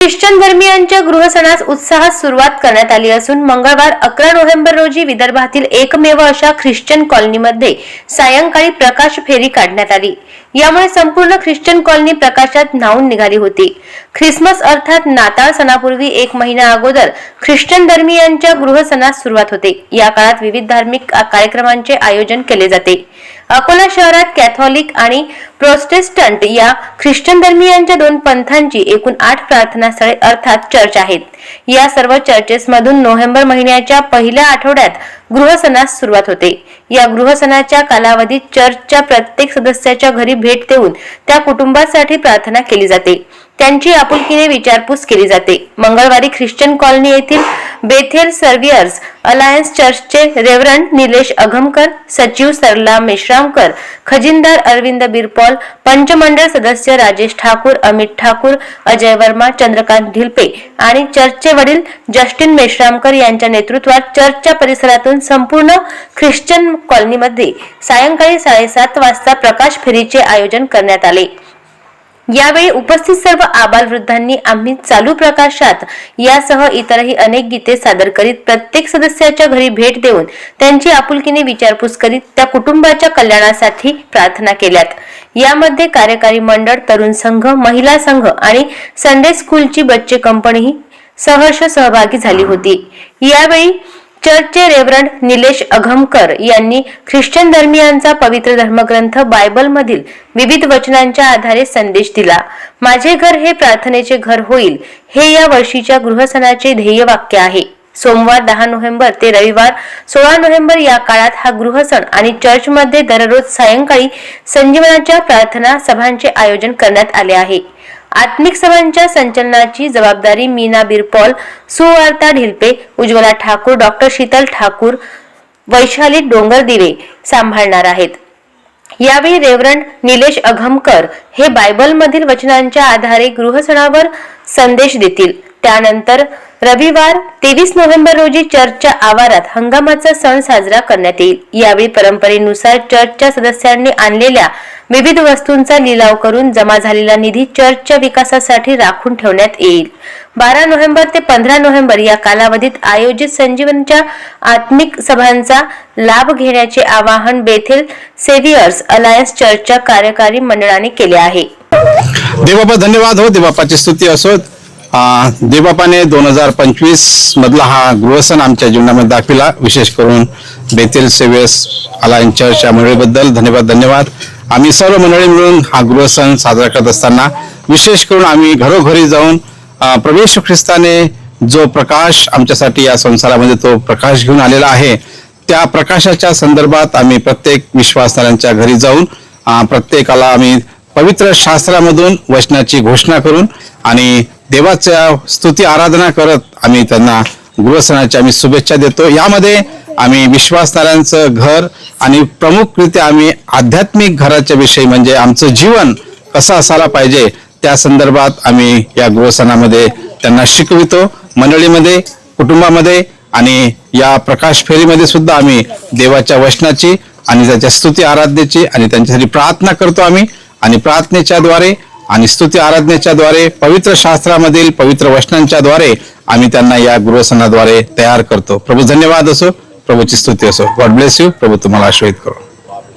Christian धर्मियांच्या गृहसणास उत्साहात सुरुवात करण्यात आली असून मंगळवार अकरा नोव्हेंबर रोजी विदर्भातील एकमेव अशा ख्रिश्चन कॉलनीमध्ये सायंकाळी प्रकाश फेरी काढण्यात आली. यामुळे संपूर्ण ख्रिश्चन कॉलनी प्रकाशात न्हावून निघाली होती. ख्रिसमस अर्थात नाताळ सणापूर्वी एक महिना अगोदर ख्रिश्चन धर्मियांच्या गृहसणास सुरुवात होते. या काळात विविध धार्मिक कार्यक्रमांचे आयोजन केले जाते. अकोला शहरात कॅथॉलिक आणि प्रोटेस्टंट या ख्रिश्चन धर्मियांच्या दोन पंथांची एकूण आठ प्रार्थनास्थळे अर्थात चर्च आहेत. या सर्व चर्चेसमधून नोव्हेंबर महिन्याच्या पहिल्या आठवड्यात गृहसनास सुरुवात होते. या गृहसनाच्या कालावधीत चर्चच्या प्रत्येक सदस्याच्या घरी भेट देऊन त्या कुटुंबासाठी प्रार्थना केली जाते. त्यांची आपुलकीने विचारपूस केली जाते. मंगळवारी ख्रिश्चन कॉलनी येथील बेथेल सर्वियर्स अलायन्स चर्चचे रेव्हरंड निलेश अघमकर सचिव सरला मेश्रामकर खजिनदार अरविंद बिरपॉल पंचमंडळ सदस्य राजेश ठाकूर अमित ठाकूर अजय वर्मा चंद्रकांत ढिलपे आणि चर्चचे वडील जस्टिन मेश्रामकर यांच्या नेतृत्वात चर्चच्या परिसरातून संपूर्ण ख्रिश्चन कॉलनीमध्ये सायंकाळी साडेसात वाजता प्रकाश फेरीचे आयोजन करण्यात आले. यावेळी उपस्थित सर्व आबालवृद्धांनी आम्ही चालू प्रकाशात यासह इतरही अनेक गीते सादर करीत प्रत्येक सदस्याच्या घरी भेट देऊन त्यांची आपुलकीने विचारपूस करीत त्या कुटुंबाच्या कल्याणासाठी प्रार्थना केल्यात. यामध्ये कार्यकारी मंडळ तरुण संघ महिला संघ आणि संडे स्कूलची बच्चे कंपनीही सहर्ष सहभागी झाली होती. यावेळी चर्चचे रेव्हरंड निलेश अघमकर यांनी ख्रिश्चन धर्मियांचा पवित्र धर्मग्रंथ बायबलमधील विविध वचनांच्या आधारे संदेश दिला. माझे घर हे प्रार्थनेचे घर होईल हे या वर्षीच्या गृहसणाचे ध्येय वाक्य आहे. सोमवार दहा नोव्हेंबर ते रविवार सोळा नोव्हेंबर या काळात हा गृहसण आणि चर्चमध्ये दररोज सायंकाळी संजीवनाच्या प्रार्थना सभांचे आयोजन करण्यात आले आहे. आत्मिक सभांच्या संचलनाची जबाबदारी मीना बिरपॉल सुवार्ता ढिलपे उज्ज्वला ठाकूर डॉक्टर शीतल ठाकूर वैशाली डोंगरदिवे सांभाळणार आहेत. यावेळी रेव्हरंड निलेश अघमकर हे बायबलमधील वचनांच्या आधारे गृहसणावर संदेश देतील. त्यानंतर रविवार तेवीस नोव्हेंबर रोजी चर्चच्या आवारात हंगामाचा सण साजरा करण्यात येईल. यावेळी परंपरेनुसार चर्चच्या सदस्यांनी आणलेल्या विविध वस्तूंचा लिलाव करून जमा झालेला निधी चर्चच्या विकासासाठी राखून ठेवण्यात येईल. बारा नोव्हेंबर ते पंधरा नोव्हेंबर या कालावधीत आयोजित संजीवनच्या आत्मिक सभांचा लाभ घेण्याचे आवाहन बेथेल सेव्हियर्स अलायन्स चर्चच्या कार्यकारी मंडळाने केले आहे. देवबापा धन्यवाद हो. देवबापाची स्तुती असो देवबापाने दोन हजार पंचवीस मधला हा गृहसण आमच्या जीवनामध्ये दाखविला. विशेष करून बेतेल सेवेस अलायन चर्च या मंडळीबद्दल धन्यवाद धन्यवाद. आम्ही सर्व मंडळी मिळून हा गृहसण साजरा करत असताना विशेष करून आम्ही घरोघरी जाऊन प्रवेश ख्रिस्ताने जो प्रकाश आमच्यासाठी या संसारामध्ये तो प्रकाश घेऊन आलेला आहे त्या प्रकाशाच्या संदर्भात आम्ही प्रत्येक विश्वासदारांच्या घरी जाऊन प्रत्येकाला आम्ही पवित्र शास्त्रामधून वचनाची घोषणा करून आणि देवाच्या स्तुती आराधना करत आम्ही त्यांना गृहसणाच्या आम्ही शुभेच्छा देतो. यामध्ये आम्ही विश्वासणाऱ्यांचं घर आणि प्रमुखरित्या आम्ही आध्यात्मिक घराच्या विषयी म्हणजे आमचं जीवन कसं असायला पाहिजे त्या संदर्भात आम्ही या गृहसणामध्ये त्यांना शिकवितो. मंडळीमध्ये कुटुंबामध्ये आणि या प्रकाश फेरीमध्ये सुद्धा आम्ही देवाच्या वचनाची आणि त्याच्या स्तुती आराधनेची आणि त्यांच्यासाठी प्रार्थना करतो आम्ही. आणि प्रार्थनेच्या द्वारे आणि स्तुती आराधनेच्या द्वारे पवित्र शास्त्रामधील पवित्र वचनांच्या द्वारे आम्ही त्यांना या गृहसणाद्वारे तयार करतो. प्रभू धन्यवाद असो. प्रभूची स्तुती असो. गॉड ब्लेस यू प्रभू तुम्हाला आश्रयित करो.